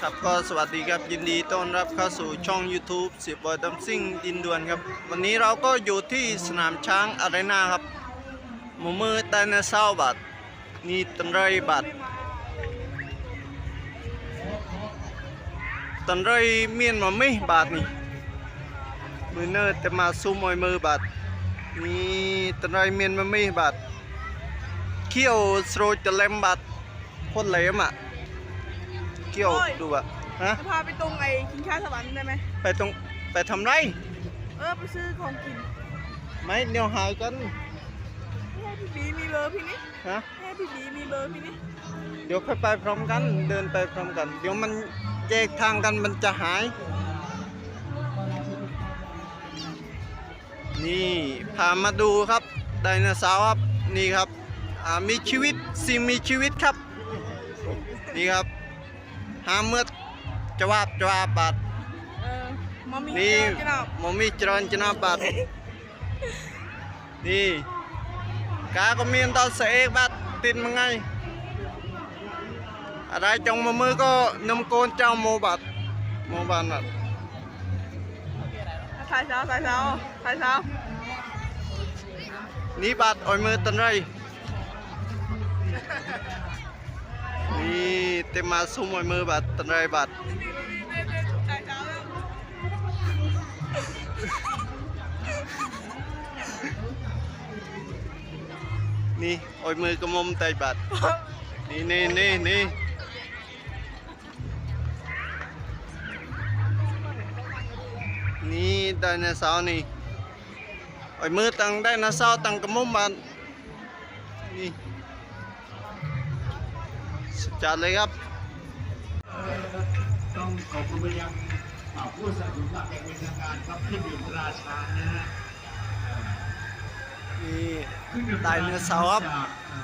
ครับก็สวัสดีครับยินดีต้อนรับเข้าสู่ช่อง YouTube สิบบอยดัมซิ่งดินดวนครับ วันนี้เราก็อยู่ที่สนามช้างอารีนาครับหมูมือไดโนเสาบัตนี่ตันไรบัตตันไรเมียนมาไม่บาทนี่มือเนอร์แต่มาซูมอยมือบาทนี่ตันไรเมียนมาไม่บาทเขี้ยวสโรจะเลมบาทโคตรเหลมอะ เกี่ยวโอ้ยดูอะฮะจะพาไปตรงไอ้กินข้าวสวรรค์ได้ไหมไปตรงไปทำไร เออไปซื้อของกิน ไม่เดี๋ยวหายกันไม่ให้พี่บีมีเบอร์พี่นี่ฮะไม่ให้พี่บีมีเบอร์พี่นี่เดี๋ยวค่อยไปพร้อมกัน เดินไปพร้อมกัน เดี๋ยวมันแยกทางกันมันจะหาย นี่พามาดูครับไดโนเสาร์ครับนี่ครับอ่ามีชีวิตสิ่งมีชีวิตครับ นี่ครับ หาเมื่อจะวาบจะวาบบาดเออมามีนี่จะนับมมีจรนจนาบัตรนี่กาก็มีอันตอนเสกบัตรติดมาไงอะไรจงมามือก็นมโกนเจ้าโมบัตรโมบัตรน่ะถ่ายเช้าถ่ายเช้าถ่ายเช้านี่บัตรอ่อยมือตันไร นี่เต็มมาซุ่มอ่อยมือบัตรตันไรบัตรถ่ายเช้าแล้วนี่อ่อยมือกระมมไตบัตรนี่นี่นี่นี่ จัดเลยครับต้องขอบคุณไปยังอ่าผู้สนับสนุนหลักอย่างเป็นทางการครับเครื่องดื่มตราช้างนะฮะนี่เครื่องดื่มไดโนเสาร์ครับจากอ่า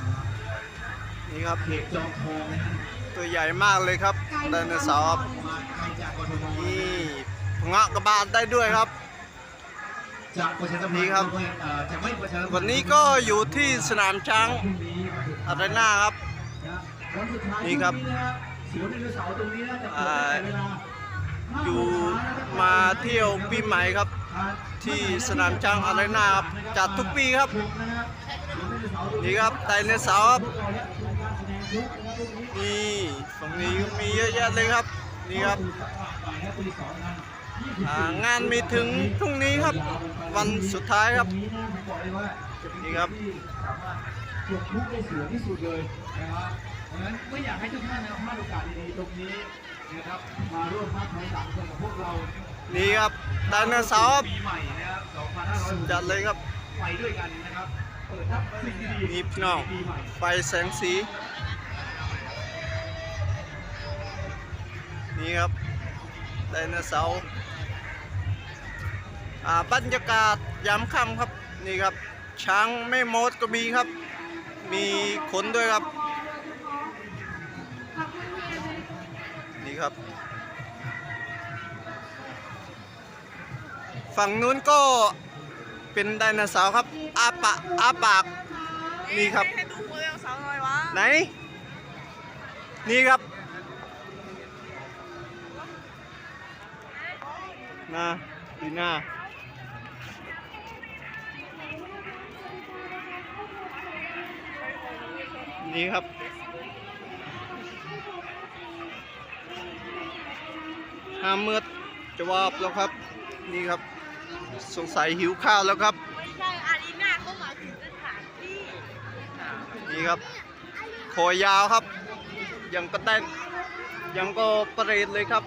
นี่ครับเพจจอมทองนะฮะตัวใหญ่มากเลยครับไดโนเสาร์ครับมาไกลจากกทมนี่พงะกระบาดได้ด้วยครับจากประชาสัมพันธ์นี่ครับเอ่อจะไม่ประชาสัมพัธ์วันนี้ก็อยู่ที่สนามช้างพรุ่งนี้วันสุดท้ายอารีนาครับ นะวันสุดท้ายนี่ครับพงนี้นะฮะสวนไดโนเสาร์ตรงนี้นะจะเปิดอ่าตั้งแต่เวลาอยู่มาเที่ยวปีใหม่ครับ ที่สนามช้างอารีนาครับจัดทุกปีครับ นี่ครับไดโนเสาร์ครับนี่ฝั่งนี้ก็มีเยอะแยะเลยครับ นี่ครับอ่างานมีถึงพรุ่งนี้ครับ วันสุดท้ายครับนี่ครับจบทุกได้สวยที่สุดเลยนะครับ เพราะฉะนั้นไม่อยากให้ทุกท่านนะครับพลาดโอกาสดีๆตรงนี้นะครับ มาร่วมพักในสังคมกับพวกเรานี่ครับไดโนเสาร์ครับปีใหม่นะครับจัดเลยครับ2565ไปด้วยกันนะครับเปิดทับสิ่งดีๆนี่พี่น้องปีใหม่ไฟแสงสี นี่ครับไดโนเสาร์อ่าบรรยากาศยามค่ำครับนี่ครับ ช้างไม่มดก็มีครับ มีขนด้วยครับ ครับ ฝั่งนู้นก็เป็นไดโนเสาร์ครับอาปากอาปากนี่ครับให้ดูคนเดียวสาวหน่อยวะไหน นี่ครับนาดีหน้านี่ครับ ห้ามมืดจะวาบแล้วครับ นี่ครับ สงสัยหิวข้าวแล้วครับ ไม่ใช่อารีนาเขาหมายถึงสถานที่นี่ครับคอยาวครับ ยังก็เต้นยังก็ประเรดเลยครับ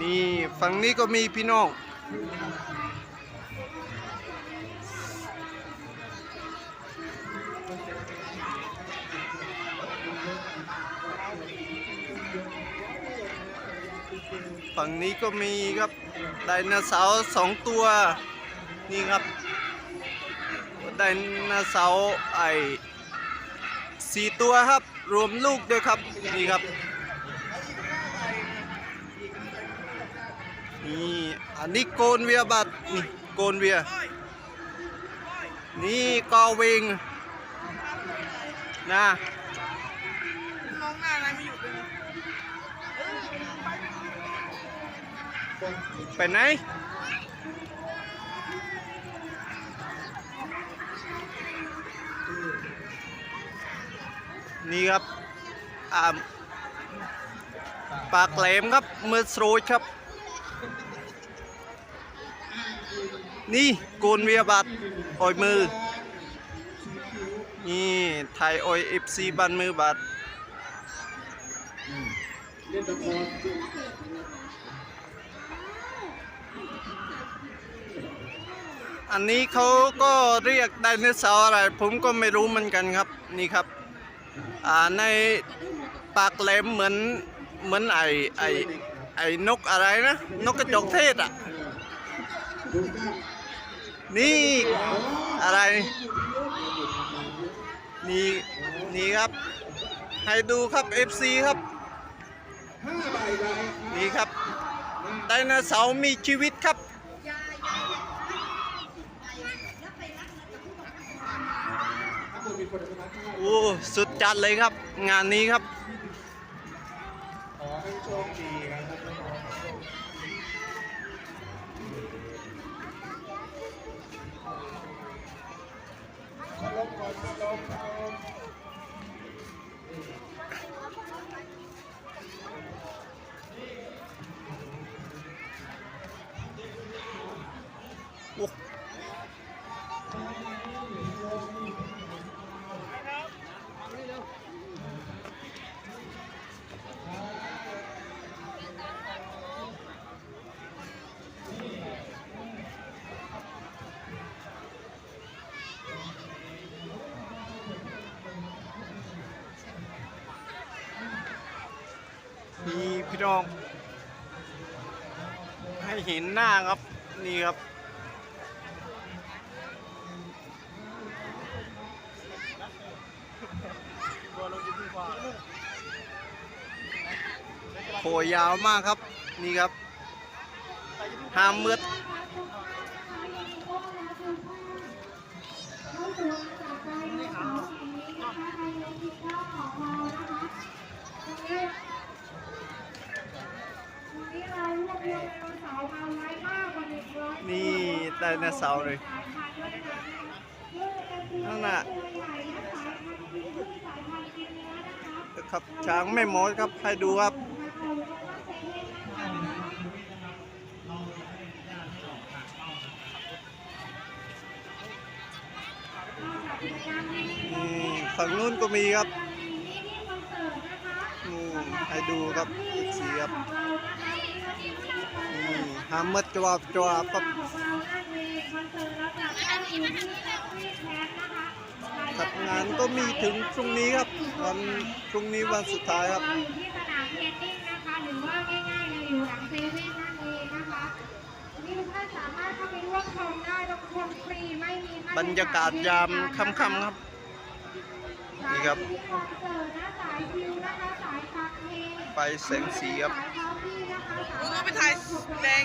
นี่ฝั่งนี้ก็มีพี่น้อง ฝั่งนี้ก็มีครับไดโนเสาร์สองตัวนี่ครับไดโนเสาร์ไอสี่ตัวครับรวมลูกด้วยครับนี่ครับนี่อันนี้โกนเวียบัตนี่โกนเวียนี่กอวิงนะ มอง ไปไหนนี่ครับปากแหลมครับมือสโรยครับ นี่โกนเวียบัตรออยมือ นี่ไทยออยเอฟซีบันมือบัตร เล่นละคร อันนี้เขาก็เรียกไดโนเสาร์อะไร ผมก็ไม่รู้เหมือนกันครับนี่ครับอ่าในปากแหลมเหมือนเหมือนไอไอไอนกอะไรนะ นกกระจอกเทศอะ นี่อะไร นี่นี่ครับ ให้ดูครับ FC ครับ นี่ครับไดโนเสาร์มีชีวิตครับ ถ้าคนมีคนมาข้าง โอ้สุดจัดเลยครับ งานนี้ครับ พี่น้อง ให้เห็นหน้าครับนี่ครับโหยาวมากครับนี่ครับห้ามมืดนี่ นี่ไดโนเสาร์เลยนั่นน่ะครับช้างไม่หมดครับให้ดูครับฝั่งนู้นก็มีครับนู่ให้ดูครับอีกสีครับ หามมัดจวบจวบครับครับงานก็มีถึงพรุ่งนี้ครับวันพรุ่งนี้วันสุดท้ายครับเราอยู่ที่สนามเทนนิสนะคะหรือว่าง่ายๆเลยอยู่หลังเซเว่นนั่นเองนะคะนี่ทุกท่านสามารถเข้าไปร่วมชมได้รับชมฟรีไม่มีค่าใช้จ่บรรยากาศยามค่ำๆครับนี่ครับสายที่คอนเสิร์ตนะสายฟิวนะคะสายฟังเพลงไปแสงสีครับ สายคอฟฟี่นะคะมึงก็ไปถ่ายแดง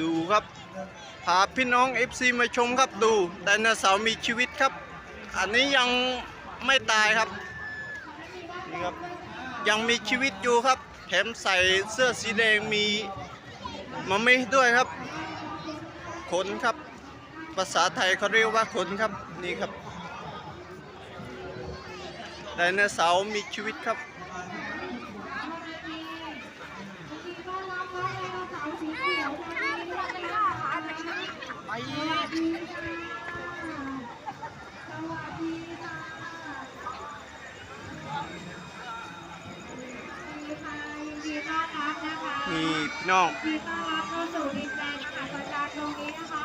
ดูครับ พาพี่น้อง FC มาชมครับดูไดโนเสาร์มีชีวิตครับ อันนี้ยังไม่ตายครับนี่ครับ ยังมีชีวิตอยู่ครับ แถมใส่เสื้อสีแดงมีมาไม่ด้วยครับ ขนครับ ภาษาไทยเขาเรียกว่าขนครับนี่ครับ ไดโนเสาร์มีชีวิตครับต้อนรับน้องไดโนเสาร์สีพี่น้อนรับนะคะนี่พี่น้องเข้าสู่ดินแดนมหาสจารย์ตรงนี้นะคะ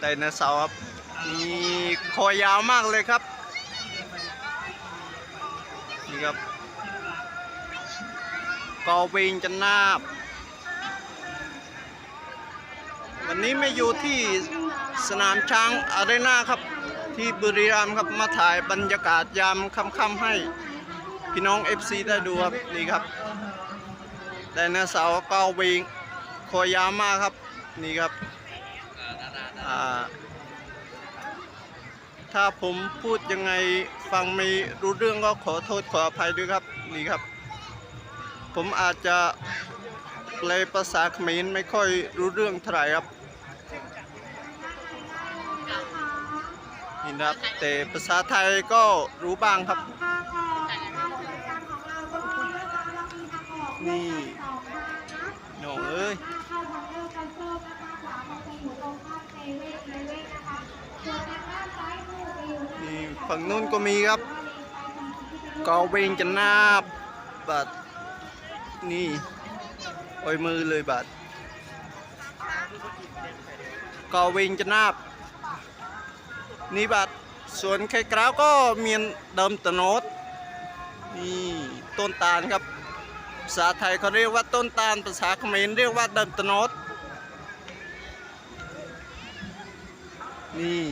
ไดโนเสาร์ครับมีคอยาวมากเลยครับ นี่ครับกอวิงจะนนาบ วันนี้ไม่อยู่ที่สนามช้างอารีนาครับ ที่บุรีรัมย์ครับมาถ่ายบรรยากาศยามค่ำๆให้พี่น้อง FC ได้ดูครับนี่ครับไดโนเสาร์กอวิงคอยาวมากครับนี่ครับ ถ้าผมพูดยังไงฟังไม่รู้เรื่องก็ขอโทษขออภัยด้วยครับนี่ครับ ผมอาจจะเลยภาษาเขมรไม่ค่อยรู้เรื่องเท่าไหร่ครับนี่นะครับแต่ภาษาไทยก็รู้บ้างครับ นี่น้องเอ้ย นี่ ฝั่งนู้นก็มีครับกอเวงจะนาบบัดนี่โอ้ยมือเลยบัดกอเวงจะนาบ นี่บัดส่วนไข่กราวก็เมียนเดิมตโนดนี่ต้นตาลครับภาษาไทยเขาเรียกว่าต้นตาลภาษาเขมรเรียกว่าเดิมตโนดนี่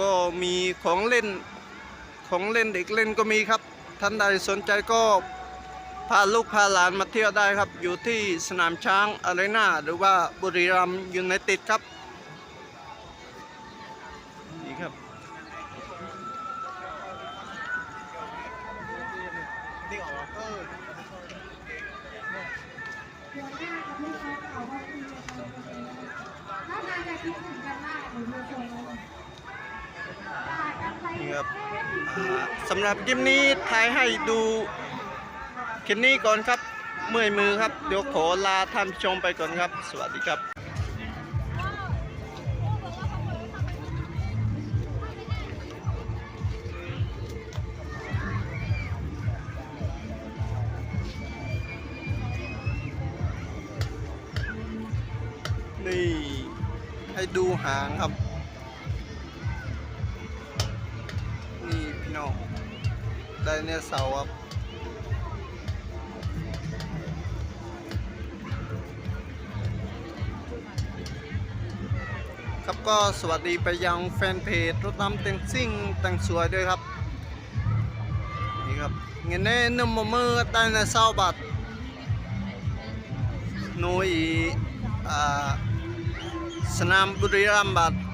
ก็มีของเล่นของเล่นเด็กเล่นก็มีครับ ท่านใดสนใจก็พาลูกพาหลานมาเที่ยวได้ครับ อยู่ที่สนามช้างอารีนาหรือว่าบุรีรัมย์ยูไนเต็ดครับ คลิปนี้ถ่ายให้ดูแค่นี้ก่อนครับ เมื่อยมือครับ เดี๋ยวขอลาท่านชมไปก่อนครับ สวัสดีครับนี่ให้ดูหางครับ ไดโนเสาร์ครับครับก็สวัสดีไปยังแฟนเพจรถน้ำเต็งซิ่งแต่งสวยด้วยครับ นี่ครับเงินแน่นุ่มมือไดโนเสาร์บัดนุยอ่าสนามบุรีรัมย์บัดนี่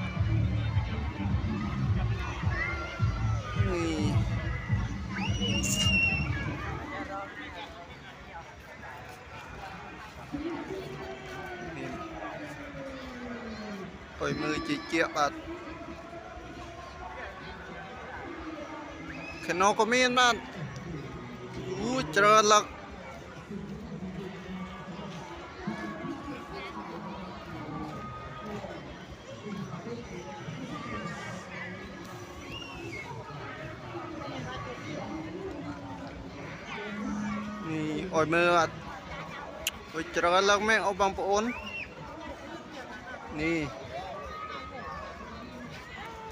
យមើលជាជាបាទខ្នោក៏មានបាទអូច្រើនឡើងអោយមើលអត់អោយច្រើនឡើងមែនអូបងប្អូននេះ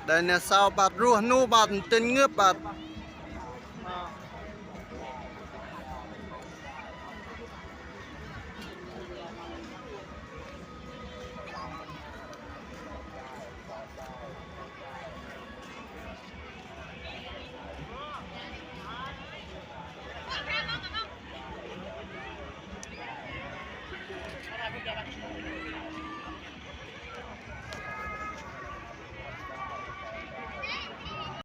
หลักแม่งเอาบางปะโอนนี่ไ